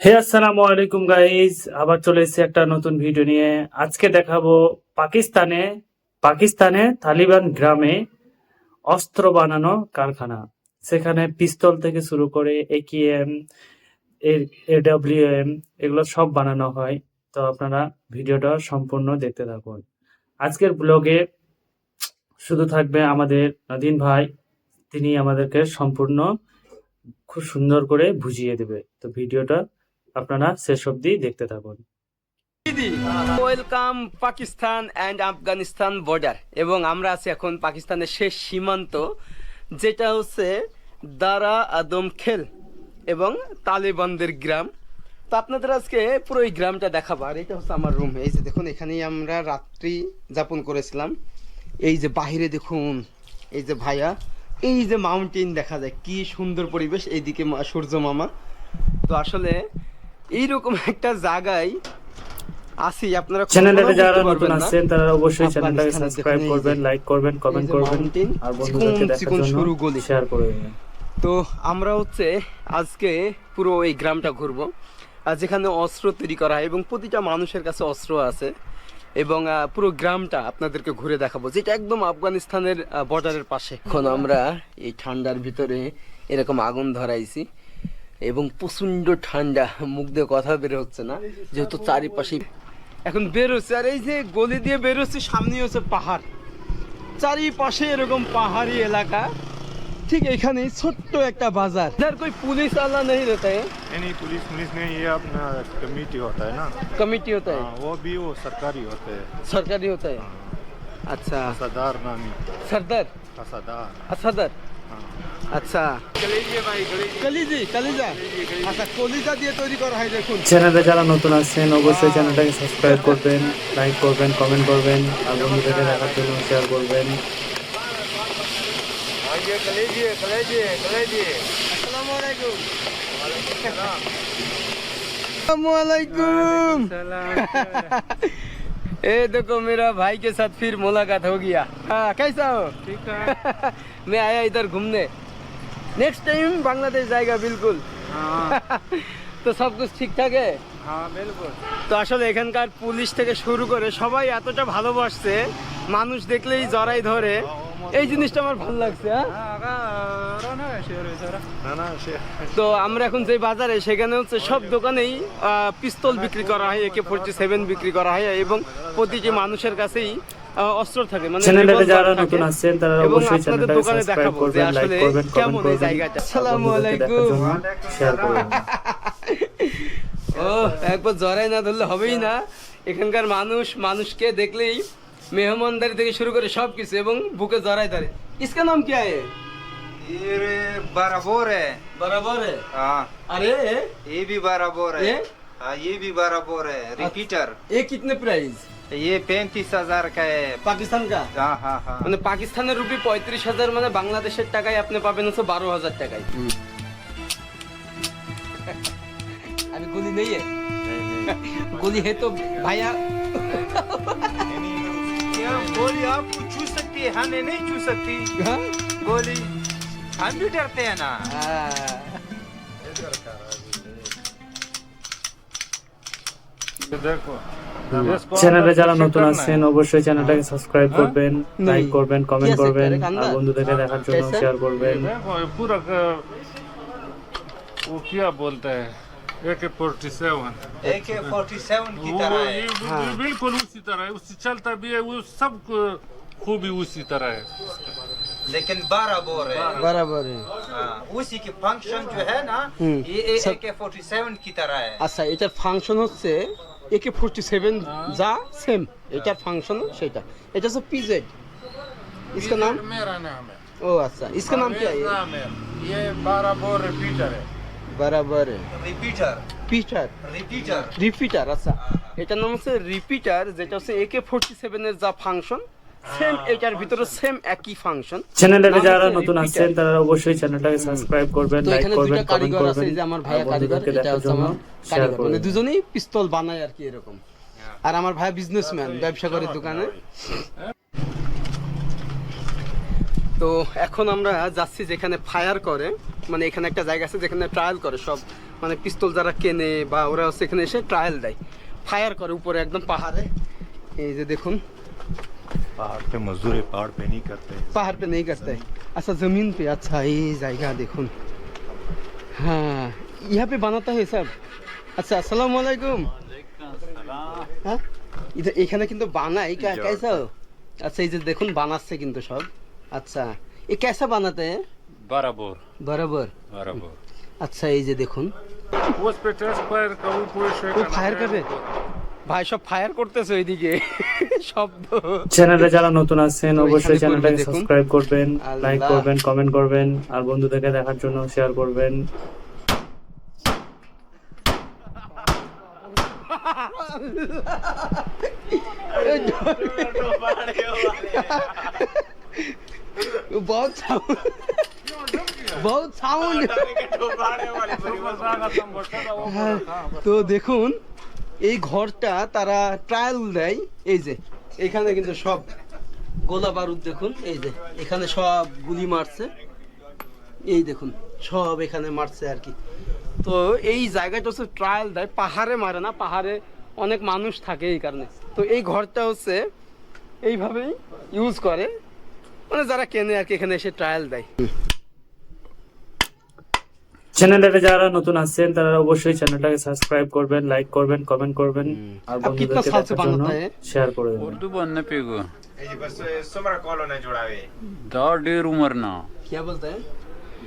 হে আসসালামু আলাইকুম গাইজ আবার চলে এসেছি একটা নতুন ভিডিও নিয়ে। আজকে দেখাবো পাকিস্তানে পাকিস্তানে তালিবান গ্রামে অস্ত্র বানানো কারখানা। সেখানে পিস্তল থেকে শুরু করে একিএম এডব্লিউএম এগুলো সব বানানো হয়। তো আপনারা ভিডিওটা সম্পূর্ণ দেখতে থাকুন। আজকের ব্লগে শুধু থাকবে আমাদের নদীন ভাই। তিনি আমাদেরকে সম্পূর্ণ খুব সুন্দর করে বুঝিয়ে দেবে। তো ভিডিওটা আপনারা শেষ অবধি দেখতে থাকুন। Welcome Pakistan and Afghanistan border এবং আমরা আছি এখন পাকিস্তানের শেষ সীমান্ত, যেটা হচ্ছে দারা আদম খেল এবং তালেবানদের গ্রাম। তো আপনাদের আজকে পুরো এই গ্রামটা দেখাবো। আর এটা হচ্ছে আমার রুম এই যে দেখুন, এখানেই আমরা রাত্রি যাপন করেছিলাম। এই যে বাহিরে দেখুন, এই যে ভাইয়া, এই যে মাউন্টেন দেখা যায়, কি সুন্দর পরিবেশ। এইদিকে সূর্য মামা। তো আসলে এইরকম একটা জায়গায় আসি আপনারা চ্যানেলটাতে যারা নতুন আছেন তারা অবশ্যই চ্যানেলটাকে সাবস্ক্রাইব করবেন লাইক করবেন কমেন্ট করবেন আর বন্ধুদেরকে দেখার জন্য। শেয়ার করে দেবেন। তো আমরা হচ্ছে আজকে পুরো এই গ্রামটা ঘুরবো। আর যেখানে অস্ত্র তৈরি করা হয় এবং প্রতিটা মানুষের কাছে অস্ত্র আছে এবং পুরো গ্রামটা আপনাদেরকে ঘুরে দেখাবো যেটা একদম আফগানিস্তানের বর্ডারের পাশে। এখন আমরা এই ঠান্ডার ভিতরে এরকম আগুন ধরাইছি। এবং প্রচন্ড ঠান্ডা মুখ দিয়ে কথা বের হচ্ছে না যেহেতু চারিপাশে এখন বের হচ্ছে আর এই যে গলি দিয়ে বের হচ্ছে সামনে হচ্ছে পাহাড় চারিপাশে এরকম পাহাড়ি এলাকা ঠিক এখানে ছোট্ট একটা বাজার इधर कोई पुलिस वाला नहीं रहता है नहीं नहीं पुलिस पुलिस नहीं ये अपना कमेटी होता है ना कमेटी होता है हाँ, वो भी वो सरकारी होते हैं सरकारी होता है अच्छा असदार नामी सरदार असदार असदर हाँ আচ্ছা। চ্যানেলে যারা নতুন আছেন অবশ্যই চ্যানেলটাকে সাবস্ক্রাইব করবেন লাইক করবেন কমেন্ট করবেন আর বন্ধুদেরকে দেখার জন্য শেয়ার করবেন। ए देखो मेरा भाई के साथ फिर मुलाकात हो गया हाँ कैसा हो নেক্সট টাইম বাংলাদেশ জায়গা বিলকুল। তো সব কিছু ঠিক থাকে? তো আসলে এখানকার পুলিশ থেকে শুরু করে সবাই এতটা ভালোবাসছে মানুষ দেখলেই জড়াই ধরে। এই জিনিসটা আমার ভালো লাগছে হ্যাঁ? তো আমরা এখন যে বাজারে সেখানে হচ্ছে সব দোকানেই পিস্তল বিক্রি করা হয় একে ফোরটি সেভেন বিক্রি করা হয় এবং প্রতিটি মানুষের কাছেই অস্ত্র থাকে মানে চ্যানেলটাতে revolver যারা থাকে। নতুন আছেন তারা এবং অবশ্যই আপনাদের চ্যানেলটাকে দোকানে সাবস্ক্রাইব দেখাবো যে করবেন লাইক আসলে করবেন কেমন কমেন্ট এই করবেন জায়গাটা আর আসসালামু বন্ধুদেরকে দেখার আলাইকুম জন্য শেয়ার করবেন ও একবার জড়াই না ধরলে হবেই না এখানকার মানুষ মানুষকে দেখলেই মেহমানদারি থেকে শুরু করে সব কিছু এবং বুকে জড়াই ধরে इसका नाम क्या है ये बराबर है बराबर है हाँ अरे ये भी बराबर ये? है हाँ ये भी बराबर है रिपीटर ये कितने प्राइस ये पैंतीस हजार का है পাকিস্তান কা हाँ हाँ हाँ মানে পাকিস্তানের রুপি পঁয়ত্রিশ হাজার মানে বাংলাদেশের টাকায় আপনি পাবেন হচ্ছে বারো হাজার টাকায় अभी गोली नहीं है गोली है तो भैया ये गोली आपको छू सकती है हमें नहीं छू सकती हाँ? गोली हम भी डरते हैं ना हाँ। চ্যানেলে अंदर যারা शिफ्ट নতুন करना আছেন है। অবশ্যই চ্যানেলটাকে সাবস্ক্রাইব করবেন লাইক নেই। করবেন কমেন্ট কি আছে করবেন direct আর अंदर? বন্ধুদেরকে দেখার জন্য कैसा? শেয়ার ये করবেন देखो ये पूरा का- वो क्या बोलते हैं ए के फोर्टी सेवन ए के फोर्टी सेवन की तरह है हाँ। बिल्कुल उसी तरह है उसी चलता भी है वो सब को- खूबी उसी तरह है लेकिन बराबर है बराबर है हाँ, उसी की फंक्शन जो है ना हम्म। ये ए सब- के फोर्टी सेवन की तरह है আচ্ছা এটার ফাংশন হচ্ছে একে ফোরটি সেভেন যা সেম এটার ফাংশন সেটা এটা হচ্ছে পিজেড इसका नाम मेरा नाम है ओ अच्छा इसका नाम क्या है नाम है ये बराबर रिपीटर है बराबर है रिपीटर পিটার रिपीटर রিপিটার আচ্ছা এটার নাম হচ্ছে রিপিটার যেটা হচ্ছে একে ফোরটি সেভেনের যা ফাংশন সেম এটার ভিতরে সেম একই ফাংশন চ্যানেলটাতে নাম যারা নতুন। আছেন তারা অবশ্যই চ্যানেলটাকে সাবস্ক্রাইব করবেন তো লাইক করবেন কমেন্ট করবেন। এই যে আমার ভাইয়া কারিগর এটা হচ্ছে আমার কারিগর। মানে দুজনেই পিস্তল বানায় আর কি এরকম। আর আমার ভাই বিজনেসম্যান ব্যবসা করে দোকানে। তো এখন আমরা যাচ্ছি যেখানে ফায়ার করে মানে এখানে একটা জায়গা আছে যেখানে ট্রায়াল করে সব। মানে পিস্তল যারা কেনে বা ওরা এখানে এসে ট্রায়াল দেয়। ফায়ার করে উপরে একদম পাহাড়ে। এই যে দেখুন। पहाड़ पे मजदूर पहाड़ पे नहीं करते पहाड़ पे नहीं करते अच्छा जमीन पे अच्छा ये जाएगा देखो हाँ यहाँ पे बनाता है सब अच्छा अस्सलाम वालेकुम হ্যাঁ ইধর এখানে কিন্তু বানাই কা- कैसा আচ্ছা এই যে দেখুন বানাচ্ছে কিন্তু সব আচ্ছা এ कैसा বানাতে हैं बराबर बराबर बराबर আচ্ছা এই যে দেখুন उस पे टेस्ट फायर कभी पूरे ও ফায়ার করবে ভাই সব ফায়ার করতেছে ওইদিকে শব্দ চ্যানেলে যারা নতুন আছেন তো অবশ্যই এখানে চ্যানেলটাকে করবেন দেখুন। সাবস্ক্রাইব করবেন লাইক আল্লাহ। করবেন কমেন্ট করবেন আর বন্ধুদেরকে দেখার জন্য শেয়ার করবেন बहुत साउंड बहुत সাউন্ড হ্যাঁ, তো দেখুন এই ঘরটা তারা ট্রায়াল দেয় এই যে এখানে কিন্তু সব গোলা বারুদ দেখুন, এই যে, এখানে সব গুলি মারছে। এই দেখুন, সব এখানে মারছে আর কি। তো এই জায়গাটা হচ্ছে ট্রায়াল দেয়, পাহাড়ে মারে না, পাহাড়ে অনেক মানুষ থাকে এই কারণে। তো এই ঘরটা হচ্ছে এইভাবেই ইউজ করে। মানে যারা কেনে আর কি এখানে এসে ট্রায়াল দেয়। চ্যানেলে যারা নতুন আছেন তারা অবশ্যই চ্যানেলটাকে সাবস্ক্রাইব করবেন লাইক করবেন কমেন্ট করবেন আর अब कितना বন্ধুদেরকে साल से দেখার জন্য बनाता है শেয়ার করে দেবেন उर्दू बनने पे गो बस समरा कॉलो ने जुड़ा हुए दा डेर उम्र ना क्या बोलते हैं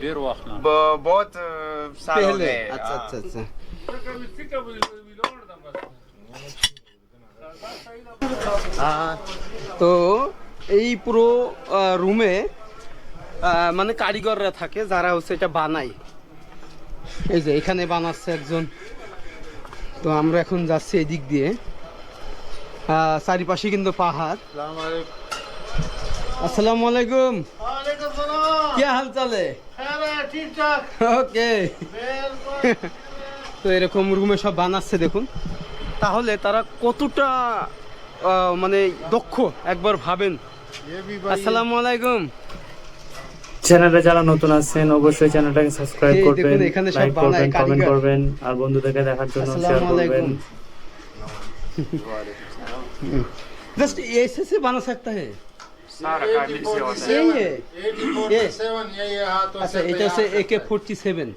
डेर वक्त ना बहुत साल हो पहले गए अच्छा अच्छा अच्छा তো এই পুরো রুমে মানে কারিগররা থাকে যারা হচ্ছে এটা বানায় এই যে এখানে বানাচ্ছে একজন। তো আমরা এখন যাচ্ছি এদিক দিয়ে। চারিপাশে কিন্তু পাহাড়। আসসালামু আলাইকুম। কি হাল চালে? ওকে তো এরকম রুমে সব বানাচ্ছে দেখুন। তাহলে তারা কতটা মানে দক্ষ একবার ভাবেন। আসসালামু আলাইকুম। চ্যানেলে যারা নতুন আছেন অবশ্যই চ্যানেলটাকে সাবস্ক্রাইব এই করবেন দেখুন, এখানে সব লাইক বানায় করবেন কমেন্ট কারিগর। করবেন আর বন্ধুদেরকে দেখার জন্য শেয়ার अस्सलाम করবেন वालेकुम जस्ट ऐसे से बना सकता है यही है ये अच्छा এটা হচ্ছে একে फोर्टी सेवन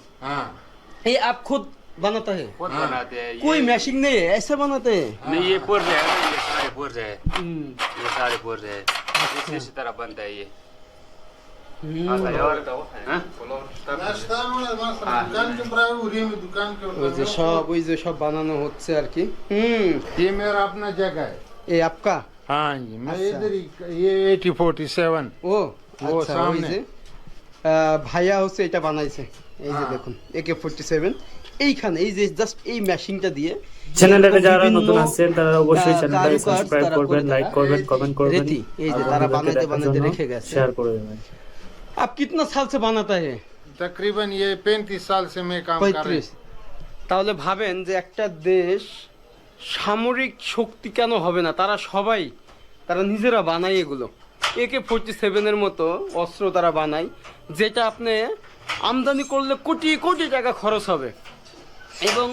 ये आप खुद बनाता है खुद बनाते हैं कोई मैशिंग नहीं है ऐसे बनाते हैं नहीं ये पुर्ज है ना, ये सारे पुर्ज है हम्म, ये सारे पुर्ज है इसी इसी तरह बनता है ये हम्म। हाँ? ওই যে সব ওই যে সব বানানো হচ্ছে আর কি হুম ये मेरा अपना जगह है এই আপকা हाँ जी मैं अच्छा। इधर ही ये एटी फोर्टी सेवन ও ও আচ্ছা ওই সামনে। যে আহ, ভাইয়া হচ্ছে এটা বানাইছে এই যে দেখুন একে ফোর্টি সেভেন এইখানে এই যে জাস্ট এই মেশিনটা দিয়ে চ্যানেলে এরকম যারা বিভিন্ন, নতুন আছেন তারা অবশ্যই আহ, চ্যানেলটাকে কারুকাজ সাবস্ক্রাইব তারা করবেন করে লাইক দেয়। করবেন কমেন্ট করবেন রেতি, এই যে আর তারা বন্ধুদেরকে বানাইতে দেখার বানাইতে জন্য রেখে গেছে। শেয়ার করে দেবেন आप कितना साल से बनाता है तकरीबन ये पैंतीस साल से मैं काम कर रहा পঁয়ত্রিশ তাহলে ভাবেন যে একটা দেশ সামরিক শক্তি কেন হবে না তারা সবাই তারা নিজেরা বানায় এগুলো একে ফোরটি সেভেনের মতো অস্ত্র তারা বানায় যেটা আপনি আমদানি করলে কোটি কোটি টাকা খরচ হবে এবং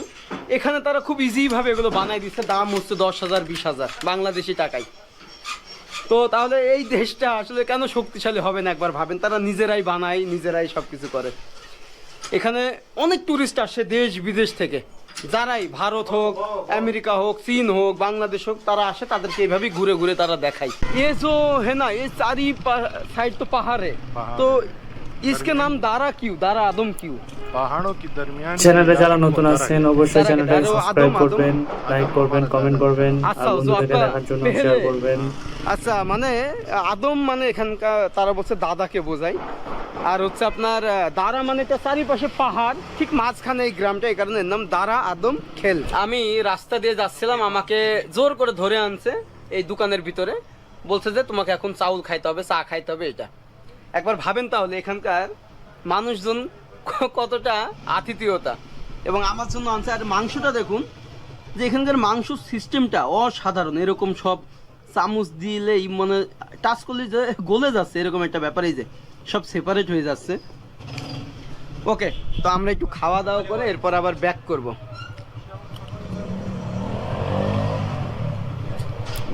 এখানে তারা খুব ইজিভাবে এগুলো বানাই দিচ্ছে দাম হচ্ছে দশ হাজার বিশ হাজার বাংলাদেশি টাকায় তো তাহলে এই দেশটা আসলে কেন শক্তিশালী হবে না একবার ভাবেন? তারা নিজেরাই বানায়, নিজেরাই সব কিছু করে। এখানে অনেক ট্যুরিস্ট আসে দেশ বিদেশ থেকে। যারাই ভারত হোক, আমেরিকা হোক, চীন হোক, বাংলাদেশ হোক, তারা আসে, তাদেরকে এইভাবেই ঘুরে ঘুরে তারা দেখায়। এ তো হে না, এ চারি সাইড তো পাহাড়ে। তো इसके नाम दारा क्यों दारा आदम क्यों पहाड़ों के दरमियान চ্যানেলে যারা নতুন আছেন অবশ্যই তারা- চ্যানেলটাকে তারা সাবস্ক্রাইব আদম, আদম। করবেন লাইক করবেন কমেন্ট করবেন আর আচ্ছা, বন্ধুদেরকে জোয়াকা দেখার জন্য পেহেলে। শেয়ার করবেন আচ্ছা মানে আদম মানে এখানকার তারা বলছে দাদাকে বোঝায় আর হচ্ছে আপনার আহ, দারা মানে এটা চারিপাশে পাহাড় ঠিক মাঝখানে এই গ্রামটা এই কারণে এর নাম দারা আদম খেল আমি রাস্তা দিয়ে যাচ্ছিলাম আমাকে জোর করে ধরে আনছে এই দোকানের ভিতরে বলছে যে তোমাকে এখন চাউল খাইতে হবে চা খাইতে হবে এটা একবার ভাবেন তাহলে এখানকার মানুষজন কতটা আতিথেয়তা। এবং আমার জন্য আনছে আর মাংসটা দেখুন, যে এখানকার মাংস সিস্টেমটা অসাধারণ। এরকম সব চামচ দিলেই মানে টাচ করলে যে গলে যাচ্ছে, এরকম একটা ব্যাপার, এই যে সব সেপারেট হয়ে যাচ্ছে। ওকে, তো আমরা একটু খাওয়া দাওয়া করে এরপর আবার ব্যাক করব।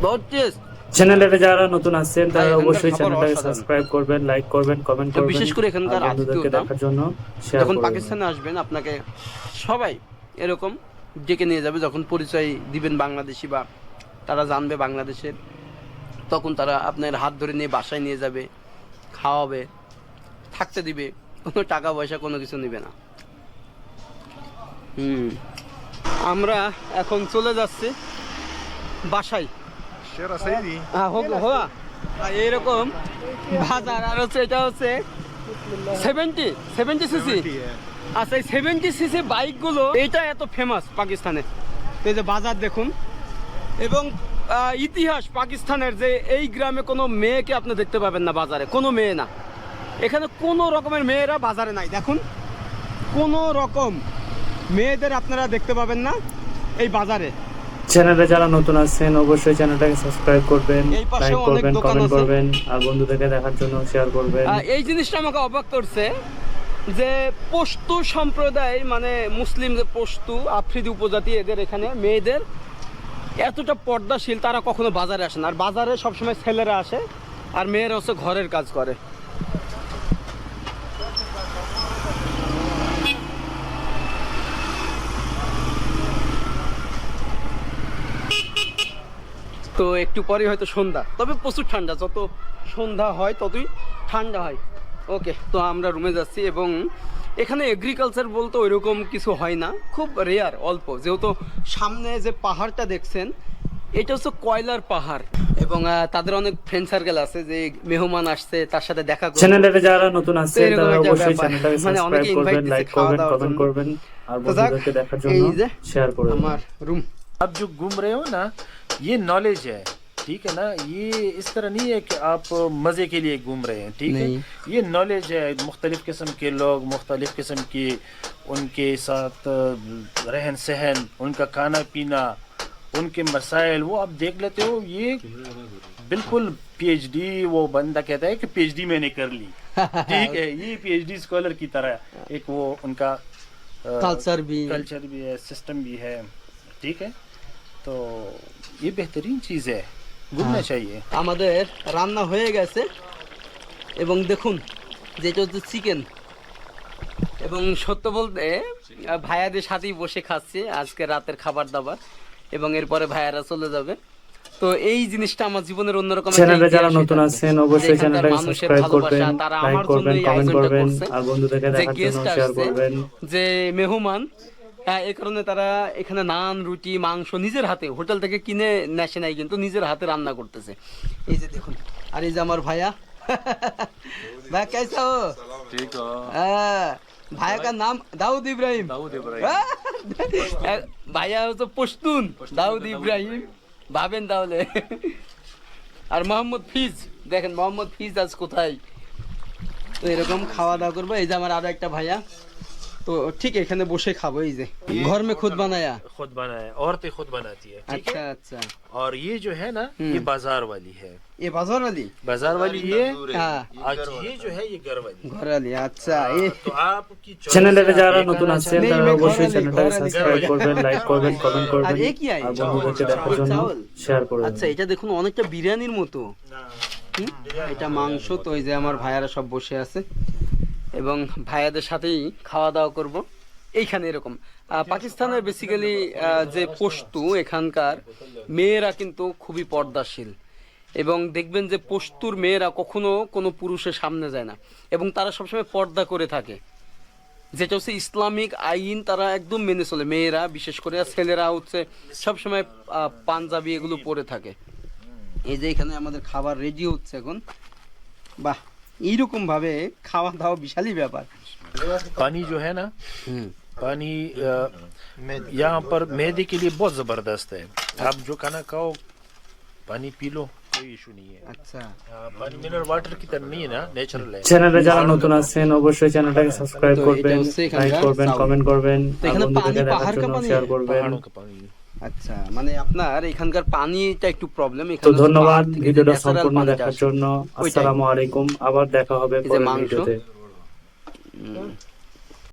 বহুত টেস্ট চ্যানেলে যারা নতুন তারা অবশ্যই চ্যানেলটাকে সাবস্ক্রাইব করবেন লাইক করবেন কমেন্ট করবেন বিশেষ করে এখানকার দেখার জন্য যখন পাকিস্তানে আসবেন আপনাকে সবাই এরকম ডেকে নিয়ে যাবে যখন পরিচয় দিবেন বাংলাদেশি বা তারা জানবে বাংলাদেশের তখন তারা আপনার হাত ধরে নিয়ে বাসায় নিয়ে যাবে খাওয়াবে থাকতে দিবে কোনো টাকা পয়সা কোনো কিছু নেবে না। হুম। আমরা এখন চলে যাচ্ছি বাসায়। এইরকম বাজার আর হচ্ছে এটা হচ্ছে সেভেন্টি সেভেন্টি সিসি আচ্ছা এই সেভেন্টি সিসি বাইকগুলো এটা এত ফেমাস পাকিস্তানে। এই যে বাজার দেখুন। এবং ইতিহাস পাকিস্তানের যে এই গ্রামে কোনো মেয়েকে আপনি দেখতে পাবেন না বাজারে। কোনো মেয়ে না। এখানে কোনো রকমের মেয়েরা বাজারে নাই। দেখুন কোনো রকম মেয়েদের আপনারা দেখতে পাবেন না এই বাজারে। চ্যানেলে যারা নতুন আছেন অবশ্যই চ্যানেলটাকে সাবস্ক্রাইব করবেন লাইক করবেন কমেন্ট করবেন আর বন্ধুদেরকে দেখার জন্য শেয়ার করবেন। এই জিনিসটা আমাকে অবাক করছে যে পশতু সম্প্রদায় মানে মুসলিম যে পশতু আফ্রিদি উপজাতি এদের এখানে মেয়েদের এতটা পর্দাশীল তারা কখনো বাজারে আসে না। আর বাজারে সবসময় ছেলেরা আসে আর মেয়েরা হচ্ছে ঘরের কাজ করে। তো একটু পরে হয়তো সন্ধ্যা তবে প্রচুর ঠান্ডা যত সন্ধ্যা হয় ততই ঠান্ডা হয় ওকে তো আমরা রুমে যাচ্ছি এবং এখানে এগ্রিকালচার বলতে ওইরকম কিছু হয় না খুব রেয়ার অল্প যেহেতু সামনে যে পাহাড়টা দেখছেন এটা হচ্ছে কয়লার পাহাড় এবং আহ, তাদের অনেক ফ্রেন্ড সার্কেল আছে যে মেহমান আসছে তার সাথে দেখা করবে চ্যানেলে যারা নতুন আসছেন এরকম তারা একটা অবশ্যই ব্যাপার। চ্যানেলটাকে মানে সাবস্ক্রাইব অনেকে করবেন invite লাইক দিচ্ছে খাওয়া করবেন দাওয়ার কমেন্ট জন্য। করবেন আর তো যাক, বন্ধুদেরকে দেখার জন্য এই যে শেয়ার করবেন আমার রুম आप जो घूम रहे हो ना یہ نالج ہے ٹھیک ہے نا؟ یہ اس طرح نہیں ہے کہ آپ مزے کے لیے گھوم رہے ہیں ٹھیک ہے؟ یہ نالج ہے مختلف قسم کے لوگ مختلف قسم کی ان کے ساتھ رہن سہن ان کا کھانا پینا ان کے مسائل وہ آپ دیکھ لیتے ہو یہ بالکل پی ایچ ڈی وہ بندہ کہتا ہے کہ پی ایچ ڈی میں نے کر لی۔ ٹھیک ہے یہ پی ایچ ڈی اسکالر کی طرح ایک وہ ان کا کلچر بھی کلچر بھی ہے سسٹم بھی ہے۔ ٹھیک ہے؟ تو ये बेहतरीन चीज़ है घूमना चाहिए আমাদের রান্না হয়ে গেছে এবং দেখুন যেটা হচ্ছে চিকেন এবং সত্য বলতে আহ, ভাইয়াদের সাথেই বসে খাচ্ছি আজকে রাতের খাবার দাবার এবং এরপরে ভাইয়ারা চলে যাবে তো এই জিনিসটা আমার জীবনের অন্যরকম একটা চ্যানেলে যারা ইতিহাসই নতুন থাকবে। আসছেন অবশ্যই যে এখানকার চ্যানেলটাকে মানুষের সাবস্ক্রাইব করবেন ভালোবাসা, তারা লাইক আমার করবেন জন্য এই কমেন্ট আয়োজনটা করবেন করছে। আর বন্ধুদেরকে যে দেখার গেস্ট জন্য শেয়ার আসছে করবেন যে মেহমান হ্যাঁ এই কারণে তারা এখানে নান রুটি মাংস নিজের হাতে হোটেল থেকে কিনে নেশে নাই কিন্তু নিজের হাতে রান্না করতেছে। এই যে দেখুন আর এই যে আমার ভাইয়া। হ্যাঁ, ভাই কেসা? হো ঠিক হ্যাঁ ভাইয়া নাম দাউদ ইব্রাহিম। দাউদ ইব্রাহিম। হ্যাঁ, হ্যাঁ, ভাইয়া হচ্ছে পশতুন দাউদ ইব্রাহিম। ভাবেন তাহলে। আর মোহাম্মদ ফিজ দেখেন মোহাম্মদ ফিজ আজ কোথায়? তো এরকম খাওয়া দাওয়া করব। এই যে আমার আরও একটা ভাইয়া। তো ঠিক এখানে বসে খাবো এই যে ঘর মে খুদ বানায়া खुद बनाए औरतें खुद बनाती है ठीक আচ্ছা है আচ্ছা और ये जो है ना ये बाजार वाली है এ বাজার আলী बाजार वाली ये হ্যাঁ आज ये जो है ये घर वाली ঘর আলী আচ্ছা এ तो आपकी choice চ্যানেলে है, आप যারা ये নতুন करना আসছেন নেই, তারা মেয়ে অবশ্যই ঘরালি, চ্যানেলটাকে ঘরালি। সাবস্ক্রাইব করবেন লাইক করবেন কমেন্ট করবেন আর এ কি আই? আর বন্ধুদেরকে দেখার জন্য চাউল। শেয়ার করবেন আচ্ছা এটা দেখুন অনেকটা বিরিয়ানির মতো হুম? এটা মাংস তো ওই যে আমার ভাইয়ারা সব বসে আছে এবং ভাইয়াদের সাথেই খাওয়া দাওয়া করব। এইখানে এরকম। পাকিস্তানের বেসিক্যালি যে পশতু এখানকার, মেয়েরা কিন্তু খুবই পর্দাশীল। এবং দেখবেন যে পশতুর মেয়েরা কখনো কোনো পুরুষের সামনে যায় না। এবং তারা সবসময় পর্দা করে থাকে। যেটা হচ্ছে ইসলামিক আইন তারা একদম মেনে চলে। মেয়েরা, বিশেষ করে ছেলেরা হচ্ছে সবসময় পাঞ্জাবি এগুলো পরে থাকে। এই যে এখানে আমাদের খাবার রেডি হচ্ছে এখন। বাহ! এইরকম ভাবে খাওয়া দাওয়া বিশালই ব্যাপার पानी जो है ना पानी अ, यहाँ पर मैदे के लिए बहुत जबरदस्त है आप जो खाना खाओ पानी पी लो कोई इशू नहीं है আচ্ছা अ, पानी मिनरल वाटर की तरह नहीं है ना नेचुरल है চ্যানেলে যারা নতুন আসছেন অবশ্যই চ্যানেলটাকে সাবস্ক্রাইব তো এটা করবেন হচ্ছে লাইক এখানকার করবেন চাউল। কমেন্ট করবেন তো আর এখানে বন্ধুদেরকে পানি দেখার পাহাড় জন্য কাঁপানি? শেয়ার করবেন पहाड़ों का पानी আচ্ছা মানে আপনার এখানকার পানিটা একটু প্রবলেম তো ধন্যবাদ ভিডিওটা সম্পূর্ণ দেখার জন্য। আসসালামু আলাইকুম আবার দেখা হবে পরের মাংস। ভিডিওতে।